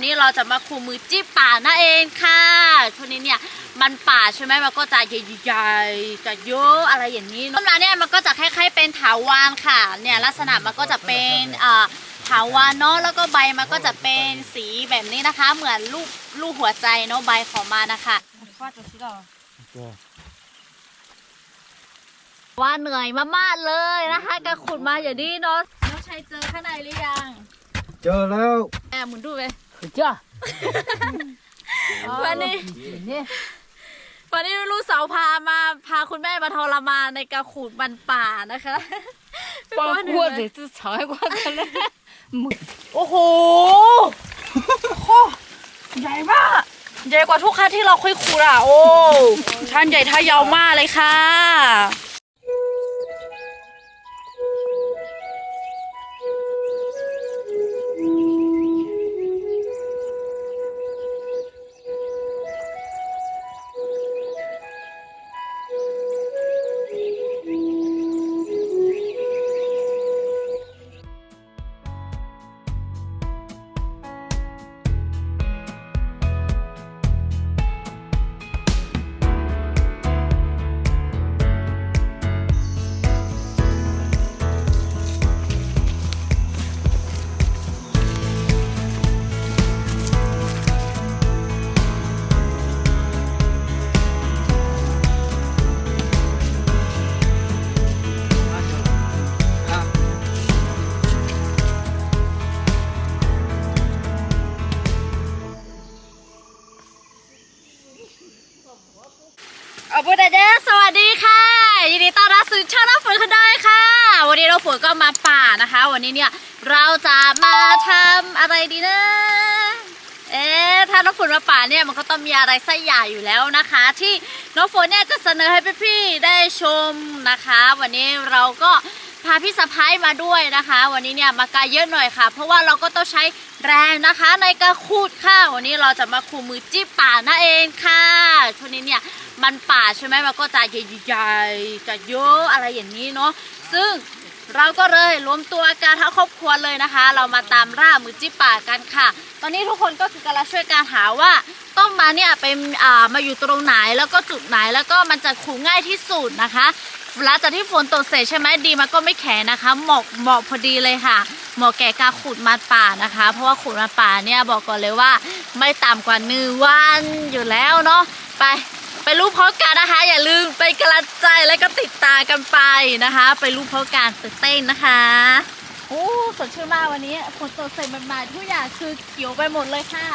วันนี้เราจะมาคูมือจี้ป่านั่นเองค่ะช่วงนี้เนี่ยมันป่าใช่ไหมมันก็จะใหญ่ๆจะเยอะอะไรอย่างนี้ต้นไม้เนี่ยมันก็จะคล้ายๆเป็นถาวรค่ะเนี่ยลักษณะมันก็จะเป็นอ่าถาวรเนาะแล้วก็ใบมันก็จะเป็นสีแบบนี้นะคะ เหมือนลูกลูกหัวใจเนาะใบของมันนะคะว่าเหนื่อยมากๆเลยนะคะก็ขุดมาอย่างนี้เนาะน้องชัยเจอข้างในหรือยัง เจอแล้ว แอบหมุนดูไป จ้า วันนี้ นี่ วันนี้ลูกสาวพามาพาคุณแม่มาทรมานในการขูดมันป่านะคะ 光ป้อนหน่ 锅 อย 子是炒锅子嘞， โอ้โหโคใหญ่มากใหญ่กว่าทุกครั้งที่เราเคยขูดอ่ะโอ้ท่านใหญ่ท่ายาวมากเลยค่ะ อาบุดาเดสสวัสดีค่ะยินดีต้อนรับสู่ช่องน้ำฝนคันได้ค่ะ วันนี้เราฝนก็มาป่านะคะ วันนี้เนี่ยเราจะมาทำอะไรดีนะเอ๊ะถ้าน้องฝนมาป่าเนี่ยมันก็ต้องมีอะไรสักอย่างอยู่แล้วนะคะ ที่น้องฝนเนี่ยจะเสนอให้พี่ๆได้ชมนะคะ วันนี้เราก็พาพี่สะพ้ายมาด้วยนะคะ วันนี้เนี่ยมาไกลเยอะหน่อยค่ะ เพราะว่าเราก็ต้องใช้แรงนะคะในการขูดค่ะ วันนี้เราจะมาขูดมือจี้ป่านั่นเองค่ะช่วงนี้เนี่ย มันป่าใช่ไหมมันก็จะใหญ่ๆจะเยอะอะไรอย่างนี้เนาะซึ่งเราก็เลยรวมตัวกันทั้งครอบครัวเลยนะคะ เรามาตามล่ามือจี้ป่ากันค่ะ ตอนนี้ทุกคนก็คือกำลังช่วยกันหาว่าต้นมาเนี่ยเป็นอ่ามาอยู่ตรงไหนแล้วก็จุดไหนแล้วก็มันจะขูง่ายที่สุดนะคะหลังจากที่ฝนตกเสร็จใช่ไหมดีมันก็ไม่แข็งนะคะเหมาะเหมาะพอดีเลยค่ะเหมาะแก่การขุดมันป่านะคะ เพราะว่าขุดมันป่าเนี่ยบอกก่อนเลยว่า ไม่ต่ำกว่าหนึ่งวันอยู่แล้วเนาะไป ไปรู้พร้อมกันนะคะ อย่าลืมไปนกำลังใจและก็ติดตามกันไปนะคะ ไปรู้พร้อมกันตื่นเต้นนะคะโอ้สดชื่นมากวันนี้ฝนตกใส่ใหม่ๆทุกอย่างคือเขียวไปหมดเลยค่ะ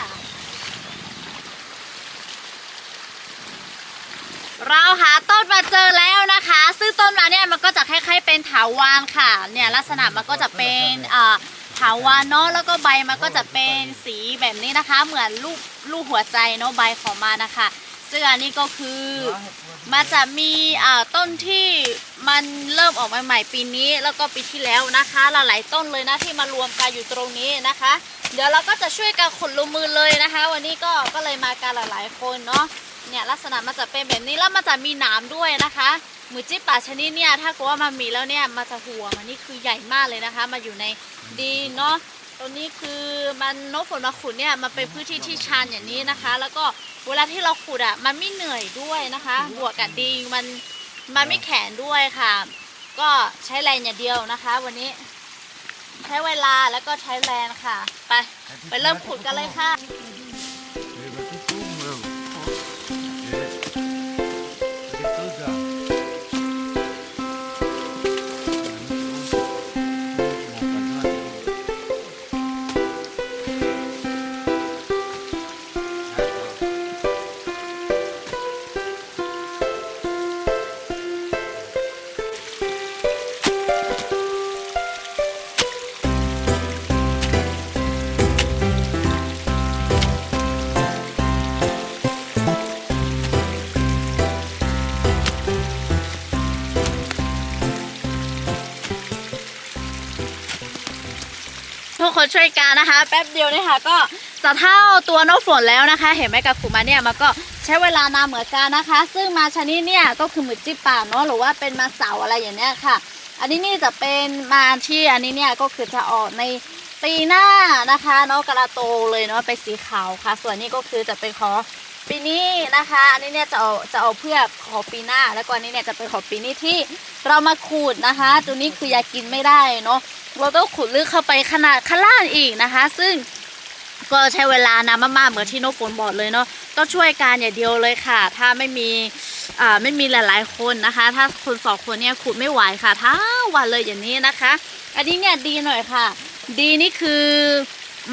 เราหาต้นมาเจอแล้วนะคะ ซึ่งต้นมาเนี่ยมันก็จะคล้ายๆเป็นถาวรค่ะ เนี่ยลักษณะมันก็จะเป็นอ่าถาวรเนาะแล้วก็ใบมันก็จะเป็นสีแบบนี้นะคะ เหมือนลูกลูกหัวใจเนาะใบของมันนะคะ ซึ่งอันนี้ก็คือ มันจะมีอ่าต้นที่มันเริ่มออกมาใหม่ปีนี้ แล้วก็ปีที่แล้วนะคะหลายๆต้นเลยนะที่มารวมกันอยู่ตรงนี้นะคะ เดี๋ยวเราก็จะช่วยกันขนลงมือเลยนะคะ วันนี้ก็ก็เลยมากันหลายๆคนเนาะเนี่ยลักษณะมันจะเป็นแบบนี้แล้วมันจะมีหนามด้วยนะคะหมือจิ้ป่าชนิดเนี่ยถ้าเกิดว่ามันมีแล้วเนี่ยมันจะหัวมันนี่คือใหญ่มากเลยนะคะ มาอยู่ในดินเนาะ ตัวนี้คือมันนกฝนมาขุดเนี่ยมันเป็นพื้นที่ที่ชันอย่างนี้นะคะ แล้วก็เวลาที่เราขุดอะมันไม่เหนื่อยด้วยนะคะ บวกกับดีมันมันไม่แข็งด้วยค่ะ ก็ใช้แรงอย่างเดียวนะคะ วันนี้ ใช้เวลาแล้วก็ใช้แรงค่ะ ไปไปเริ่มขุดกันเลยค่ะ ช่วยกันนะคะ แป๊บเดียวนี่ค่ะ ก็จะเท่าตัวนกฝนแล้วนะคะ เห็นไหมกับขุมาเนี่ยมันก็ใช้เวลานานเหมือนกันนะคะ ซึ่งมาชนิดเนี่ยก็คือหมือจิ้ป่าเนาะหรือว่าเป็นมาเสาอะไรอย่างเนี้ยค่ะ อันนี้นี่จะเป็นมาที่อันนี้เนี่ยก็คือจะออกในปีหน้านะคะเนาะกระโตเลยเนาะไปนสีขาวค่ะ ส่วนนี้ก็คือจะเป็นของปีนี้นะคะ อันนี้เนี่ยจะเอาจะเอาเพื่อขอปีหน้า แล้วก็อันนี้เนี่ยจะเป็นของปีนี้ที่เรามาขูดนะคะ ตัวนี้คืออยากกินไม่ได้เนาะ เราต้องขุดลึกเข้าไปขนาดข้างล่างอีกนะคะ ซึ่งก็ใช้เวลานะมากๆเหมือนที่นกฝนบอกเลยเนาะต้องช่วยกันอย่าเดียวเลยค่ะ ถ้าไม่มีอ่าไม่มีหลายๆคนนะคะ ถ้าคนสองคนเนี่ยขุดไม่ไหวค่ะทั้งวันเลยอย่างนี้นะคะ อันนี้เนี่ยดีหน่อยค่ะ ดีนี่คือ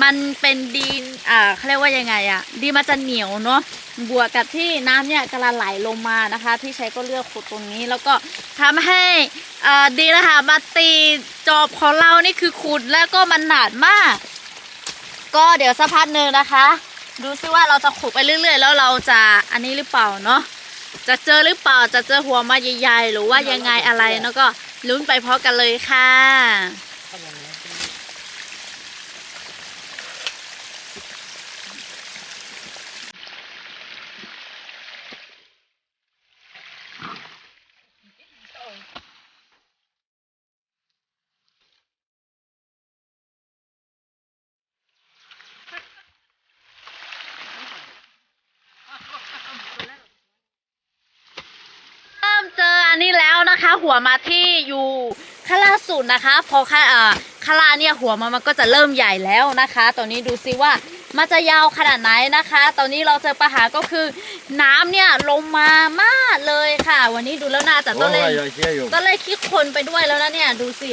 มันเป็นดีอ่าเขาเรียกว่ายังไงอะดีมันจะเหนียวเนาะบวกกับที่น้ำเนี่ยกำลังไหลลงมานะคะ ที่ใช้ก็เลือกขุดตรงนี้ แล้วก็ทำให้อ่าดีนะคะมาตีจอบของเรานี่คือขุดแล้วก็มันหนาดมาก ก็เดี๋ยวสักพักหนึ่งนะคะ ดูซิว่าเราจะขุดไปเรื่อย ๆ แล้วเราจะอันนี้หรือเปล่าเนาะจะเจอหรือเปล่าจะเจอหัวมาใหญ่ๆหรือว่ายังไงอะไรแล้วก็ลุ้นไปพร้อมกันเลยค่ะ เริ่มเจออันนี้แล้วนะคะ หัวมาที่อยู่ข้าลาสุดนะคะ พอข้าเออข้าลาเนี่ยหัวมันมันก็จะเริ่มใหญ่แล้วนะคะ ตอนนี้ดูซิว่ามันจะยาวขนาดไหนนะคะ ตอนนี้เราเจอปัญหาก็คือน้ำเนี่ยลงมามากเลยค่ะ วันนี้ดูแล้วน่าจะต้นเล่นต้นเล่นคิดคนไปด้วยแล้วนะเนี่ยดูสิ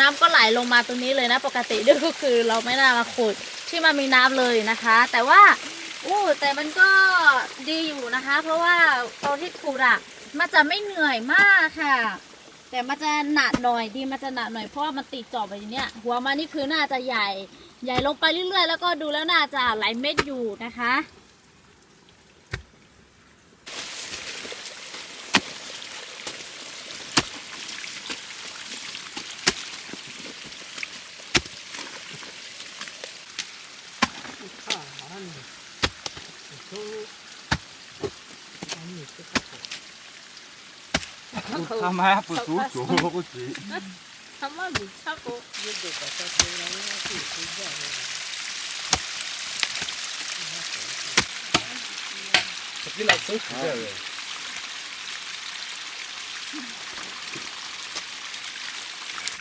น้ำก็ไหลลงมาตรงนี้เลยนะปกติด้วยก็คือเราไม่น่ามาขุดที่มันมีน้ำเลยนะคะ แต่ว่าอู้แต่มันก็ดีอยู่นะคะ เพราะว่าตอนที่ขุดอะ มันจะไม่เหนื่อยมากค่ะ แต่มันจะหนักหน่อยดีมันจะหนักหน่อยเพราะว่ามันติดจอบไปอย่างเนี้ยหัวมันนี่คือน่าจะใหญ่ ใหญ่ลงไปเรื่อยๆ แล้วก็ดูแล้วน่าจะหลายเม็ดอยู่นะคะ 아마 부수 좋고 지. 아마 미차고 이제 가서 그러는 게 되지 않을 까. กินอะที่ซุปเลย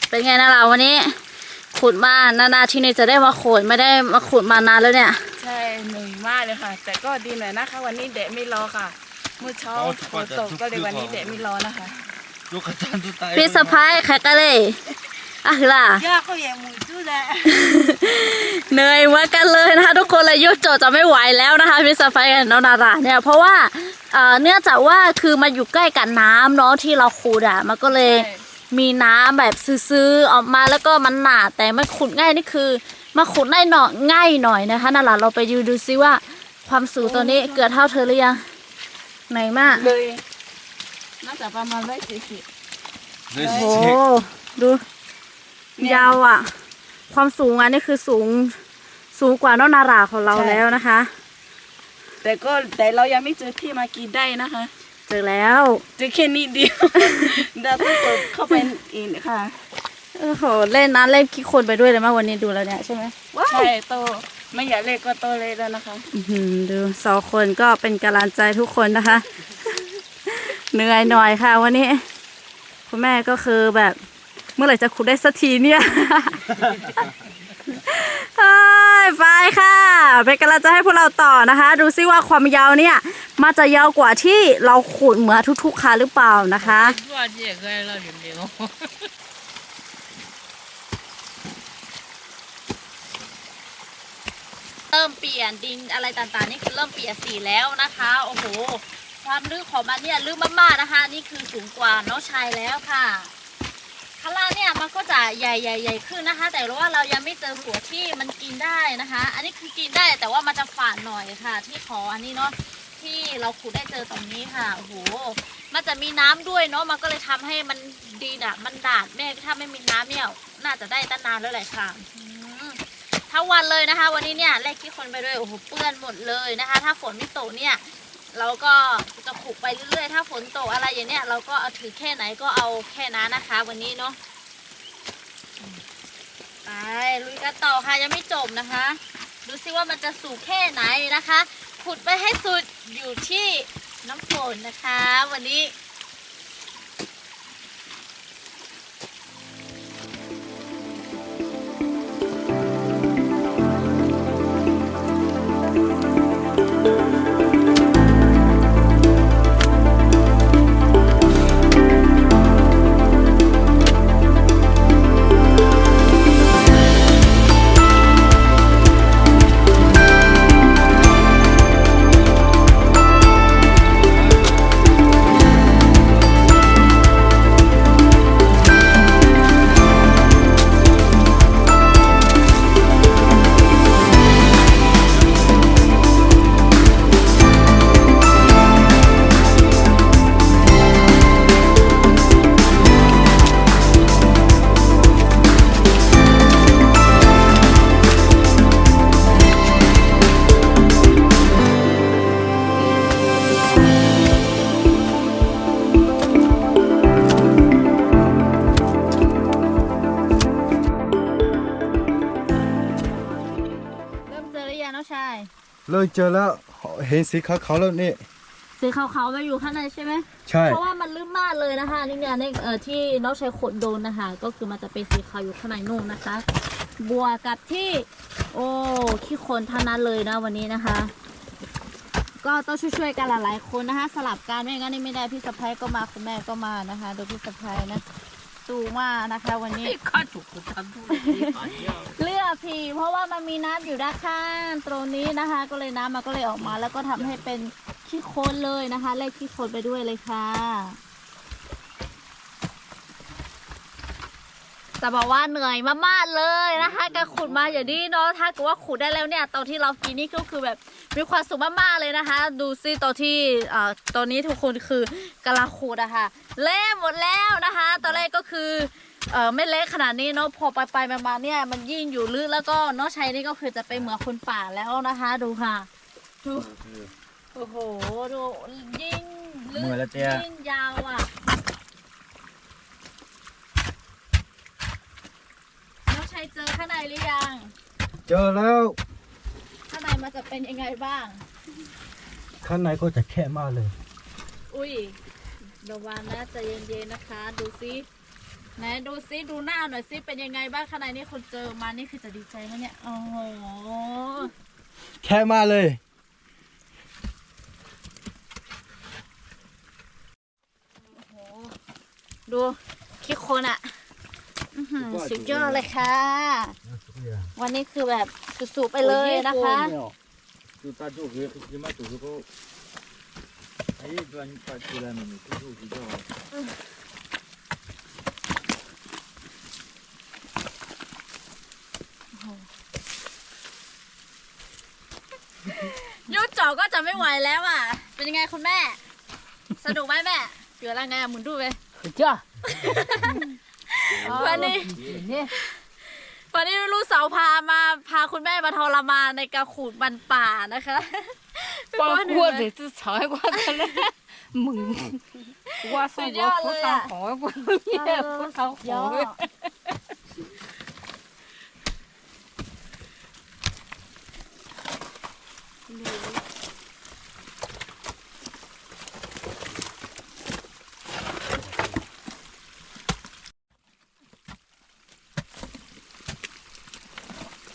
เป็นไงนะเราวันนี้ขุดมานานๆที่นี่จะได้มาขุดไม่ได้มาขุดมานานแล้วเนี่ย ใช่หนึ่งมากเลยค่ะ แต่ก็ดีหน่อยนะคะ วันนี้แดดไม่ร้อค่ะ เมื่อเช้าฝนตกก็เลยวันนี้แดดไม่ร้อนนะคะ พี่สะพ้าย에갈까래 아 그라 ยากเขาแย่หมูจู้แหละเหนื่อยมาอกันเลยนะคะทุกคนเลยยุดโจจะไม่ไหวแล้วนะคะพี่สะพ้ายกับน้องนาราเนี่ยเพราะว่าเนื่องจากว่าคือมาอยู่ใกล้กับน้ำเนาะที่เราขุดอะมันก็เลยมีน้ำแบบซื้อๆออกมาแล้วก็มันหนาแต่มันขุดง่ายนี่คือมาขุดได้หน่อยง่ายหน่อยนะคะนาราเราไปยูดูซิว่าความสูงตัวนี้เกิดเท่าเธอหรือยังไหนมากเลย น่าจะประมาณร้อยสี่สิบ那โอ้โห是。ดูยาวอะ ความสูงอันนี้คือสูงสูงกว่าน้องนาราของเราแล้วนะคะ แต่ก็แต่เรายังไม่เจอที่มากินได้นะคะ เจอแล้วเจอแค่นี้เดียวเดี๋ยวต้องกดเข้าไปอีกค่ะโอ้โหเล่นน้ำเล่นขี้คนไปด้วยเลยมากวันนี้ดูแล้วเนี่ยใช่ไหมใช่โตไม่อยากเล่นก็โตเลยแล้วนะคะอื้อหือดูสองคนก็เป็นกำลังใจทุกคนนะคะ เหนื่อยหน่อยค่ะวันนี้ คุณแม่ก็คือแบบ เมื่อไหร่จะขุดได้สักทีเนี่ยไปค่ะเป็นกำลังใจให้พวกเราต่อนะคะ ดูซิว่าความยาวเนี่ยมันจะยาวกว่าที่เราขุดเหมือทุกๆครั้งหรือเปล่านะคะว่าเจ๊ก็เราเดียวเริ่มเปลี่ยนดินอะไรต่างๆนี่คือเริ่มเปลี่ยนสีแล้วนะคะ โอ้โห ความลึกของมันเนี่ยลึกมากๆนะคะ นี่คือสูงกว่าน้องชายแล้วค่ะข้างล่างเนี่ยมันก็จะใหญ่ใหญ่ใหญ่ขึ้นนะคะ แต่ว่าเรายังไม่เจอหัวที่มันกินได้นะคะ อันนี้คือกินได้แต่ว่ามันจะฝาดหน่อยค่ะ ที่ขออันนี้เนาะที่เราขุดได้เจอตรงนี้ค่ะโอ้โหมันจะมีน้ำด้วยเนาะมันก็เลยทำให้มันดีอะมันดาดแม่ถ้าไม่มีน้ำเนี่ยน่าจะได้ตั้งนานแล้วแหละค่ะอืมทั้งวันเลยนะคะ วันนี้เนี่ยแลกขี้คนไปด้วยโอ้โหเปื้อนหมดเลยนะคะ ถ้าฝนไม่ตกเนี่ย เราก็จะขุกไปเรื่อยๆ ถ้าฝนตกอะไรอย่างเนี้ยเราก็เอาถือแค่ไหนก็เอาแค่นั้นนะคะ วันนี้เนาะไปลุยกันต่อค่ะยังไม่จบนะคะ ดูซิว่ามันจะสูงแค่ไหนนะคะ ขุดไปให้สุดอยู่ที่น้ำฝนนะคะ วันนี้ เห็นสีขาวๆแล้วนี่สีขาวๆมาอยู่ข้างในใช่ไหมใช่ เพราะว่ามันลื่นมากเลยนะคะนี่เนี่ยในเอ่อที่น้องชายขนโดนนะคะ ก็คือมันจะเป็นสีขาวอยู่ข้างในนู่นนะคะบวกกับที่ โอ้ขี้คนทั้งนั้นเลยนะวันนี้นะคะ ก็ต้องช่วยๆกันหลายๆคนนะคะ สลับกันไม่งั้นนี่ไม่ได้พี่สะพ้ายก็มาคุณแม่ก็มานะคะโดยพี่สะพ้ายนะ สูงมากนะคะ วันนี้เลือกพีเพราะว่ามันมีน้ำอยู่ด้านข้างตรงนี้นะคะ ก็เลยน้ำมันก็เลยออกมา แล้วก็ทำให้เป็นขี้โคลนเลยนะคะเลขขี้โคลนไปด้วยเลยค่ะ จะบอกว่าเหนื่อยมากๆเลยนะคะการขุดมาอย่างนี้เนาะถ้าเกิดว่าขุดได้แล้วเนี่ยตอนที่เรากินนี่ก็คือแบบมีความสุขมากๆเลยนะคะ ดูซิตอนที่เอ่อตอนนี้ทุกคนคือกำลังขุดอะค่ะเละหมดแล้วนะคะ ตอนแรกก็คือเออไม่เละขนาดนี้เนาะพอไปไปๆมาๆเนี่ยมันยิ่งอยู่ลึกแล้วก็น้องชัยนี่ก็คือจะไปเหมือนคนป่าแล้วนะคะ ดูค่ะดูโอ้โหดูยิ่งลึกเหมือนแล้วเตี้ยยิ่งยาวอะน้องชัย เจอข้างในหรือยัง เจอแล้วข้างในมันจะเป็นยังไงบ้าง ข้างในก็จะแค่มากเลย อุ้ยระวังนะใจเย็นๆนะคะ ดูซิไหนดูซิดูหน้าหน่อยซิเป็นยังไงบ้างข้างในนี่คนเจอมานี่คือจะดีใจไหมเนี่ยโอ้โหแค่มากเลยโอ้ดูคิดคนอะ อื้อหือสุดยอดเลยค่ะ วันนี้คือแบบสุดๆไปเลยนะคะ 就大舅给给妈走这个，哎，转把出来了，你这就比较。 ยุดจอก็จะไม่ไหวแล้วอ่ะ เป็นยังไงคุณแม่ สนุกไหมแม่เกิดอะไรไงอะหมุนดูไป จ้า วันนี้นี่วันนี้ลูกสาวพามาพาคุณแม่มาทรมานในการขูดบันป่านะคะปอขวดเลยจะฉายกว่าทะเลมึงว่าสุดยอดเลยอะขอพวกเนี่ยพวกเขาข ย อ อด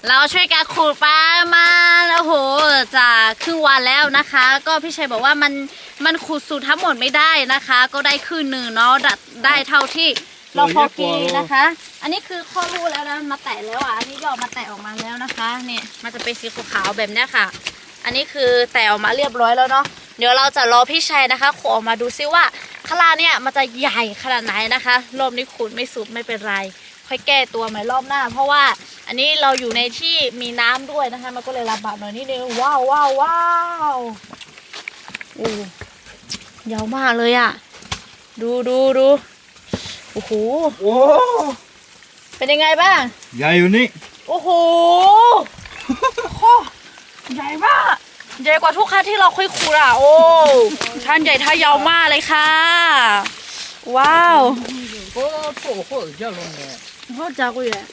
เราช่วยกันขูดปลามาโอ้โหจะครึ่งวันแล้วนะคะ ก็พี่ชัยบอกว่ามันมันขูดสูตรทั้งหมดไม่ได้นะคะ ก็ได้ครึ่งหนึ่งเนาะได้ได้เท่าที่เราพอกินนะคะ อันนี้คือข้อรูแล้วนะมาแตะแล้วอะอันนี้ยอมาแตะออกมาแล้วนะคะเนี่ยมันจะเป็นสีขาวๆแบบเนี้ยค่ะ อันนี้คือแตะออกมาเรียบร้อยแล้วเนาะเดี๋ยวเราจะรอพี่ชัยนะคะขูดออกมาดูซิว่าขลาเนี่ยมันจะใหญ่ขนาดไหนนะคะรอบนี้ขูดไม่สุดไม่เป็นไร ค่อยแก้ตัวใหม่รอบหน้า เพราะว่าอันนี้เราอยู่ในที่มีน้ำด้วยนะคะ มันก็เลยลำบากหน่อยนิดนึงว้าวว้าวว้าวโอ้ยาวมากเลยอะ่ะ ดูดูดูโอ้โหโอ้เป็นยังไงบ้างใหญ่อยู่นี่โอ้โหโคใหญ่มากใหญ่กว่าทุกครั้งที่เราเคยขูดอะโอ้ท่านใหญ่ท่ายาวมากเลยค่ะ ว้าวก็โผล่หัวจะลงเลย พ่อจากูอยละ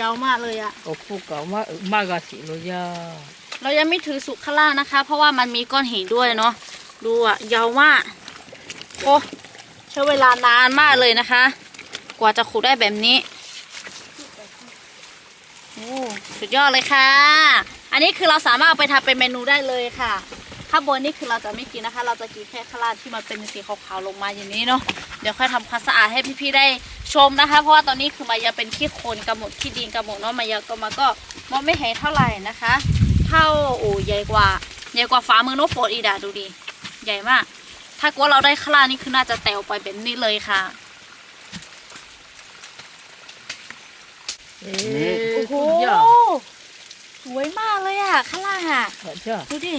ยาวมากเลยอะก็พูดกับว่ามากกว่าสิโลยาเรายังไม่ถือสุขล่านะคะ เพราะว่ามันมีก้อนหินด้วยเนาะดูอะยาวมากโอ้ใช้เวลานานมากเลยนะคะ กว่าจะขุดได้แบบนี้โอ้สุดยอดเลยค่ะ อันนี้คือเราสามารถเอาไปทำเป็นเมนูได้เลยค่ะ ข้าบนนี่คือเราจะไม่กินนะคะ เราจะกินแค่ข้างลางที่มันเป็นสีขาวๆลงมาอย่างนี้เนาะเดี๋ยวค่อยทำความสะอาดให้พี่ๆได้ชมนะคะ เพราะว่าตอนนี้คือมายาเป็นขี้โคลนกระหมดขี้ดินกระหมดเนาะมายาก็มาก็มองไม่เห็นเท่าไหร่นะคะ เท่าโอ้ใหญ่กว่าใหญ่กว่าฝ้ามือโนกโฟดอีดาดูดิใหญ่มาก ถ้ากัวเราได้ข้างลางนี่คือน่าจะแตวไปเป็นนี่เลยค่ะโอ้โหสวยมากเลยอะข้างลางอะ เจ้า ดูดิ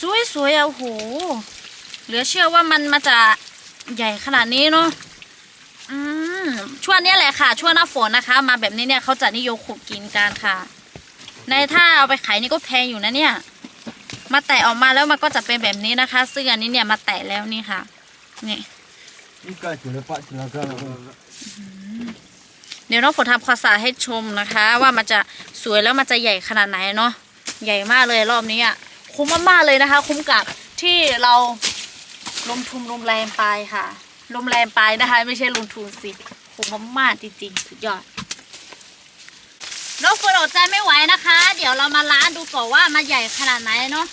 สวยสวยอะโหเหลือเชื่อว่ามันมาจะใหญ่ขนาดนี้เนาะอืมช่วงนี้แหละค่ะ ช่วงหน้าฝนนะคะ มาแบบนี้เนี่ยเขาจะนิยมขุดกินกันค่ะ ในถ้าเอาไปขายนี่ก็แพงอยู่นะเนี่ย มาแตะออกมาแล้วมันก็จะเป็นแบบนี้นะคะเสื้อนนี้เนี่ยมาแตะแล้วนี่ค่ะ นี่เดี๋ยวน้องฝนทำความสะอาดให้ชมนะคะ ว่ามันจะสวยแล้วมันจะใหญ่ขนาดไหนเนาะใหญ่มากเลยรอบนี้อะ คุ้มมากๆเลยนะคะ คุ้มกับที่เราลงทุนลงแรงไปค่ะลงแรงไปนะคะ ไม่ใช่ลงทุนสิคุ้มมากๆจริงๆ สุดยอดน้องฝนอดใจไม่ไหวนะคะ เดี๋ยวเรามาล้างดูก่อนว่ามันใหญ่ขนาดไหนเนาะ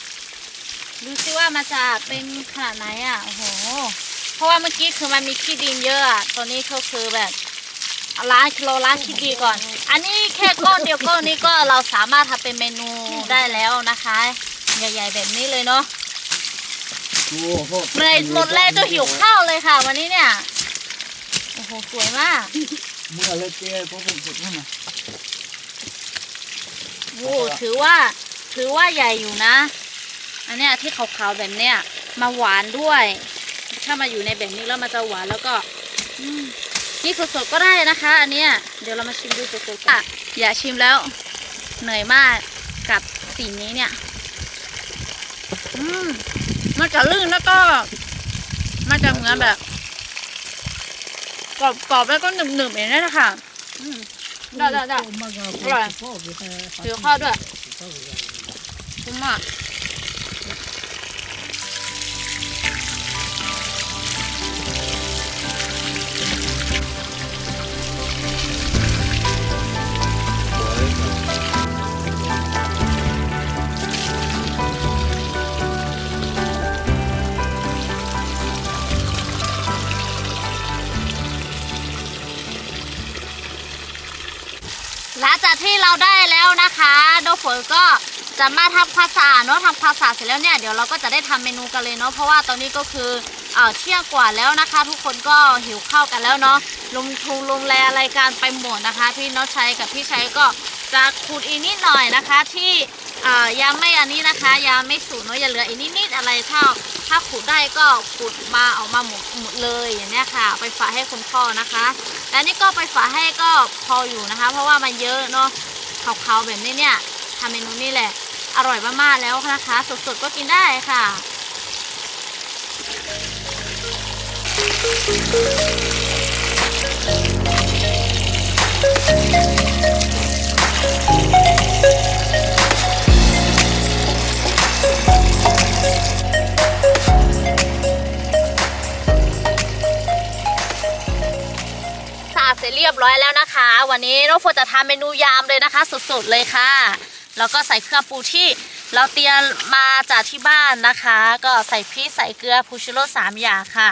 ดูซิว่ามันจะเป็นขนาดไหนอะโอ้โหเพราะว่าเมื่อกี้คือมันมีขี้ดินเยอะอะตอนนี้ก็คือแบบล้างเราล้างคิดดีก่อน อันนี้แค่ก้อนเดียวก้อนนี้ก็เราสามารถทำเป็นเมนูได้แล้วนะคะ ใหญ่ๆแบบนี้เลยเนาะเหนื่อยหมดแรงจนหิวข้าวเลยค่ะ วันนี้เนี่ยโอ้โหสวยมากเมื่อไรเจ๊พ่อผมจะพูดนะโอ้ถือว่าถือว่าใหญ่อยู่นะ อันเนี้ยที่ขาวๆแบบเนี้ยมาหวานด้วย ถ้ามาอยู่ในแบบนี้แล้วมันจะหวานแล้วก็อืมนี่สดๆก็ได้นะคะ อันเนี้ยเดี๋ยวเรามาชิมดูสดๆอะอย่าชิมแล้วเหนื่อยมากกับสีนี้เนี่ย มันจะลื่นแล้วก็ มันจะเหมือนแบบกรอบๆแล้วก็หนึบๆนึอย่างนี้นะคะได้ๆๆอร่อยเดี๋ยวข้าวด้วยคุ้มมาก จากที่เราได้แล้วนะคะโดฝนก็จะมาทำความสะอาดเนาะทำความสะอาดเสร็จแล้วเนี่ยเดี๋ยวเราก็จะได้ทำเมนูกันเลยเนาะเพราะว่าตอนนี้ก็คือเอ่อเที่ยงกว่าแล้วนะคะ ทุกคนก็หิวข้าวกันแล้วเนาะลงทุนลงแรอะไรายการไปหมดนะคะ พี่น้องชัยกับพี่ชัยก็จะขุดอีกนิดหน่อยนะคะ ที่เอ่อยังไม่อันนี้นะคะยังไม่สุดเนาะอย่าเหลืออีกนิดๆอะไรถ้าถ้าขุดได้ก็ขุดมาออกมาหมดหมดเลยอย่างเนี้ยค่ะ ไปฝากให้คุณพ่อนะคะ และนี่ก็ไปฝาให้ก็พออยู่นะคะ เพราะว่ามันเยอะเนาะขาวๆแบบนี้เนี่ยทำเมนูนี่แหละ อร่อยมากๆแล้วนะคะ สดๆก็กินได้ค่ะ อาดเสร็จเรียบร้อยแล้วนะคะ วันนี้น้องโฟจะทำเมนูยามเลยนะคะ สดๆเลยค่ะ แล้วก็ใส่เครื่องปูที่เราเตรียมมาจากที่บ้านนะคะ ก็ใส่พริกใส่เกลือพูชิโร่สามอย่างค่ะ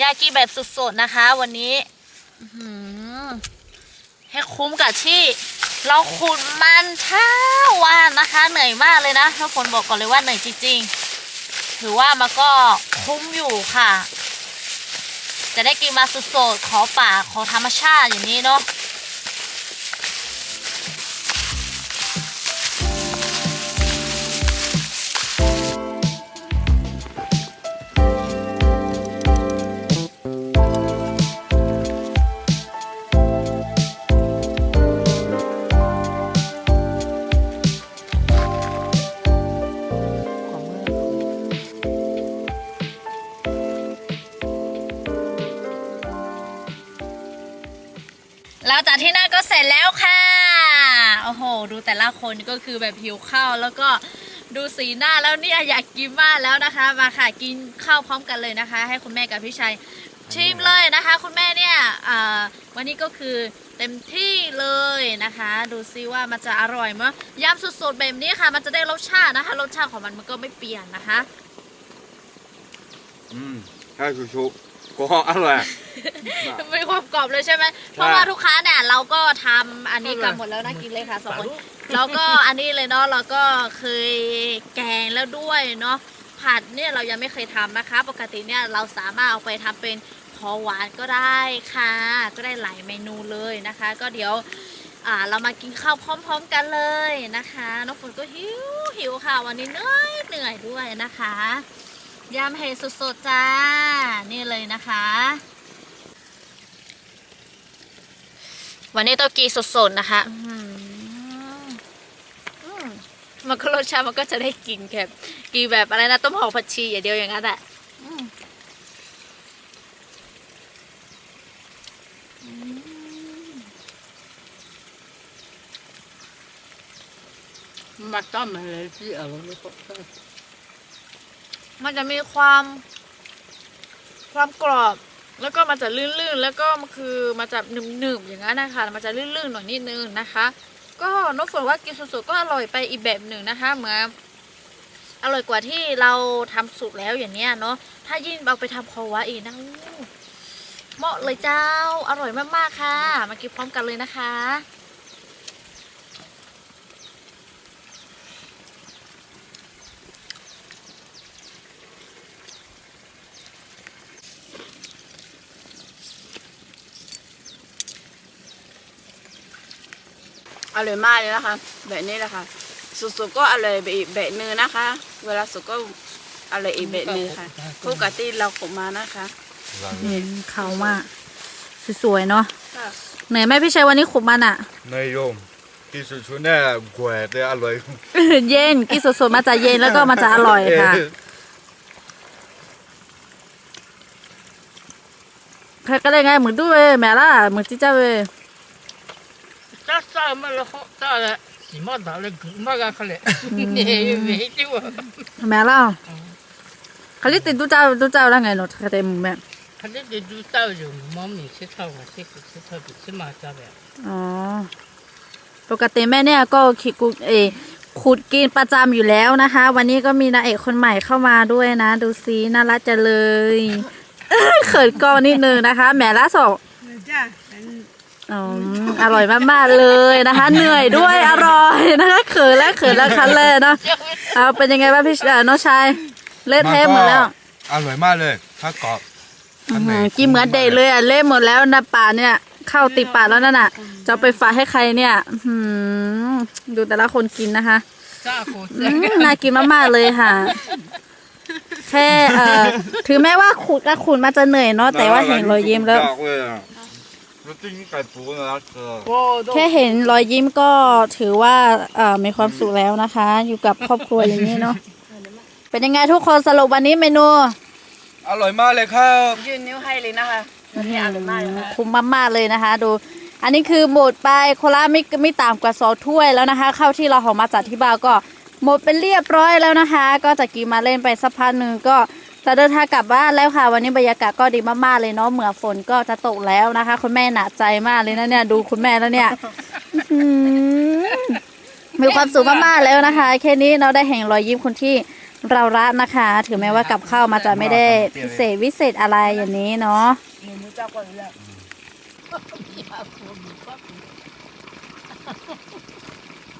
ยากิแบบสดๆนะคะ วันนี้ให้คุ้มกับที่เราขุดมันเช้าวันนะคะ เหนื่อยมากเลยนะทุกคนบอกก่อนเลยว่าเหนื่อยจริงๆ ถือว่ามันก็คุ้มอยู่ค่ะ จะได้กินมาสดๆขอป่าขอธรรมชาติอย่างนี้เนาะเราจากที่นั่นก็เสร็จแล้วค่ะ แต่ละคนก็คือแบบหิวข้าวแล้วก็ดูสีหน้าแล้วเนี่ยอยากกินมากแล้วนะคะ มาค่ะกินข้าวพร้อมกันเลยนะคะ ให้คุณแม่กับพี่ชัยชิมเลยนะคะ คุณแม่เนี่ยอ่าวันนี้ก็คือเต็มที่เลยนะคะ ดูซิว่ามันจะอร่อยมั้ยยำสดๆแบบนี้ค่ะ มันจะได้รสชาตินะคะ รสชาติของมันมันก็ไม่เปลี่ยนนะคะ อืมใช่ชูชู ก็อร่อย มีความกรอบเลยใช่ไหมเพราะว่าทุกครั้งเนี่ยเราก็ทำอันนี้กันหมดแล้วนะกินเลยค่ะสองคนแล้วก็อันนี้เลยเนาะเราก็เคยแกงแล้วด้วยเนาะผัดเนี่ยเรายังไม่เคยทำนะคะ ปกติเนี่ยเราสามารถเอาไปทำเป็นของหวานก็ได้ค่ะ ก็ได้หลายเมนูเลยนะคะ ก็เดี๋ยวอ่าเรามากินข้าวพร้อม ๆ กันเลยนะคะน้องฝนก็หิวหิวค่ะ วันนี้เหนื่อยเหนื่อยด้วยนะคะยำเห็ดสดๆจ้า นี่เลยนะคะ วันนี้ต้องกีสดๆนะคะอื้อหืออืมมันก็รสชาติมันก็จะได้กลินแบบกลินแบบอะไรนะต้มหอมผัดชีอย่างเดียวอย่างนั้นแหละอืมมาต้มเลยที่เอาลงไปก่อนมันจะมีความ ความกรอบแล้วก็มันจะลื่นๆ แล้วก็มันคือมันจะหนึบๆอย่างนั้นนะคะ มันจะลื่นๆหน่อยนิดนึงนะคะ ก็น้องฝนว่ากินสดๆก็อร่อยไปอีกแบบหนึ่งนะคะเหมือนอร่อยกว่าที่เราทำสุกแล้วอย่างเนี้ยเนาะถ้ายิ่งเอาไปทำคอวะอีกนะอู้เหมาะเลยเจ้าอร่อยมากๆค่ะ มากินพร้อมกันเลยนะคะ อร่อยมากเลยนะคะ แบบนี้แหละค่ะสุกๆก็อร่อยไปอีกแบบนึงนะคะ เวลาสุกก็อร่อยอีกแบบนึงค่ะคู่กับที่เราขมมานะคะเขามากสวยๆเนาะค่ะเหนื่อยไหมพี่ชัยวันนี้ขุมมันอะนายโยมที่สุดชุดเนี่ยกวยแต่อร่อยเย็นกินสดๆมาจะเย็นแล้วก็มาจะอร่อยค่ะใครก็ได้ไงเหมือนด้วยแม่ล่ะเหมือนจิ๊จ้าเว้ยจ้ามาแล้วตาละสีมาตาเลยกึมากันเขาเลยเนี่ยไม่ดีวะแม่เล่าเขาเติดตัวเจ้าตัวเจ้าแล้วไงเนาะเขาเต็แม่เขาเติดตัวเจ้าอยู่มอมมีเชื่อเท่ากับเชื่อเชื่เท่าเชื่อมาจ้าแบบอ๋อปกติแม่เนี่ยก็ขีดกูเอขุดกินประจำอยู่แล้วนะคะ วันนี้ก็มีนาเอกคนใหม่เข้ามาด้วยนะ ดูซีน่ารักจะเลยเขินกองนิดนึงนะคะแหมละสองจ้ อ๋ออร่อยมากๆเลยนะคะ เหนื่อยด้วยอร่อยนะคะเขินแล้วเขินแล้วคันเลยเนาะเอาเป็นยังไงบ้างพี่เอ่อน้องชายเละเทะหมดแล้วอร่อยมากเลยถ้ากรอบอื้อหือกินเหมือนเด็กเลยอะเละหมดแล้วนะป่าเนี่ยเข้าติดปากแล้วนั่นน่ะ จะเอาไปฝากให้ใครเนี่ยอื้อหือดูแต่ละคนกินนะคะจ้าโคอืมน่ากินมากๆเลยค่ะ แค่เอ่อถึงแม้ว่าขุดก็ขุดมาจะเหนื่อยเนาะแต่ว่าเห็นรอยยิ้มแล้ว รสติ้งไก่ปูนะเธอโอ้都แค่เห็นรอยยิ้มก็ถือว่าเอ่อมีความสุขแล้วนะคะ อยู่กับครอบครัวอย่างนี้เนาะเป็นยังไงทุกคนสรุปวันนี้เมนู อร่อยมากเลยครับยืนนิ้วให้เลยนะคะวันนี้อร่อยมากเลยค่ะคุ้มมากๆเลยนะคะ ดู อันนี้คือหมดไปโคราไม่ไม่ต่ำกว่าสองถ้วยแล้วนะคะเข้าวที่เราหอมมาจากที่บ้านก็หมดเป็นเรียบร้อยแล้วนะคะ ก็จะกินมาเล่นไปสักพักหนึ่งก็ จะเดินทางกลับบ้านแล้วค่ะ วันนี้บรรยากาศก็ดีมากๆเลยเนาะเหมือฝนก็จะตกแล้วนะคะ คุณแม่หนาใจมากเลยนะเนี่ยดูคุณแม่แล้วเนี่ยอื้อหือมีความสุขมากๆแล้วนะคะ แค่นี้เราได้แห่งรอยยิ้มคนที่เรารักนะคะ ถึงแม้ว่ากับข้าวมาจะไม่ได้พิเศษวิเศษอะไรอย่างนี้เนาะ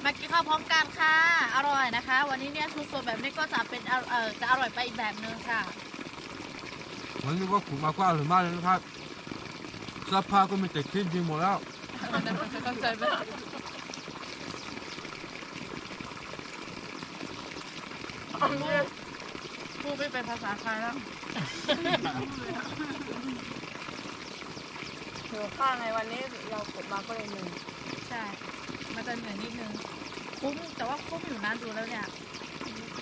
มากินข้าวพร้อมกันค่ะ อร่อยนะคะ วันนี้เนี่ยสดๆแบบนี้ก็จะเป็นเอ่อเออจะอร่อยไปอีกแบบนึงค่ะวันนี้ว่าขุมมากก็อร่อยมากเลยนะครับเสื้อผ้าก็มีแต่คลิปดีหมดแล้วเข้าใจไหมพูดไม่เป็นภาษาไทยแล้วถือข้างในวันนี้เราขมมาก็เลยหนึ่งใช่มัน จะเหนื่อยนิดนึงคุ้มแต่ว่าคุ้มอยู่นะดูแล้วเนี่ย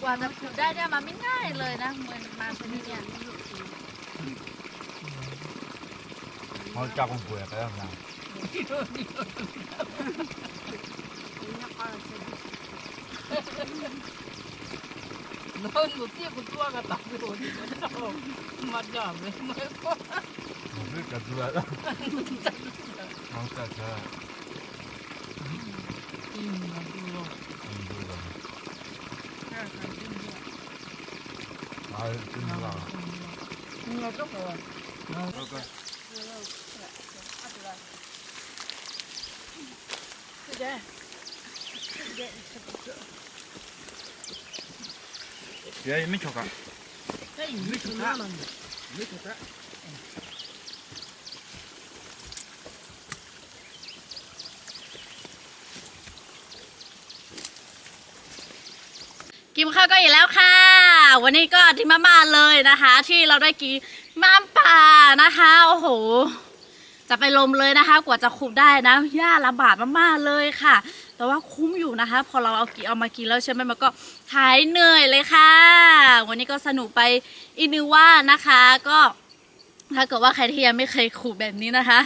กว่าจะขุดได้เนี่ยมาไม่ง่ายเลยนะเมือมาที่นี่เนี่ยเขาจับมันป่วยไปแล้วนะนอนอยู่ที่คุณตัวกันตักอยู่นี่มาจับเลยไม่ก็มันเลือกกันด้วยแล้วมันจัดเลย 还是真的吧？嗯，那这好啊。嗯，拜拜。姐，姐，姐，你吃不吃？姐，你没吃饭。哎，没吃饭吗？没吃饭。 กินข้าวก็อีกแล้วค่ะ วันนี้ก็ที่มาม่าเลยนะคะ ที่เราได้กินม้ามป่านะคะโอ้โห จะไปลมเลยนะคะ กว่าจะคุมได้นะย่าลำบากมากๆเลยค่ะ แต่ว่าคุ้มอยู่นะคะ พอเราเอากินเอามากินแล้วใช่ไหมมันก็หายเหนื่อยเลยค่ะ วันนี้ก็สนุกไปอีกนึงว่านะคะ ก็ถ้าเกิดว่าใครที่ยังไม่เคยขุดแบบนี้นะคะ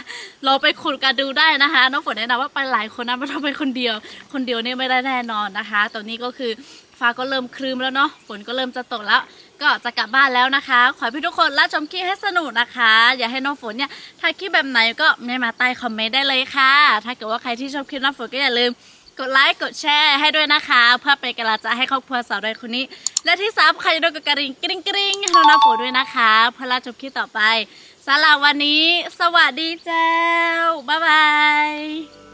เราไปขุดกันดูได้นะคะน้องฝนแนะนำว่าไปหลายคนนะไม่ต้องไปคนเดียว คนเดียวนี่ไม่ได้แน่นอนนะคะตอนนี้ก็คือ ฟ้าก็เริ่มครึ้มแล้วเนาะฝนก็เริ่มจะตกแล้ว ก็จะกลับบ้านแล้วนะคะ ขอให้พี่ทุกคนรับชมคลิปให้สนุกนะคะ อย่าให้น้องฝนเนี่ยถ้าคลิปแบบไหนก็ไม่มาใต้คอมเมนต์ได้เลยค่ะ ถ้าเกิดว่าใครที่ชอบคลิปน้องฝนก็อย่าลืมกดไลค์กดแชร์ให้ด้วยนะคะ เพื่อเป็นกำลังใจให้ครอบครัวสาวใดคนนี้ และที่สามใครจะโดนกระดิ่งกริ๊งกริ๊งให้น้องน้ำฝนด้วยนะคะเพื่อรับชมคลิปต่อไปสำหรับวันนี้ สวัสดีเจ้าบ๊ายบาย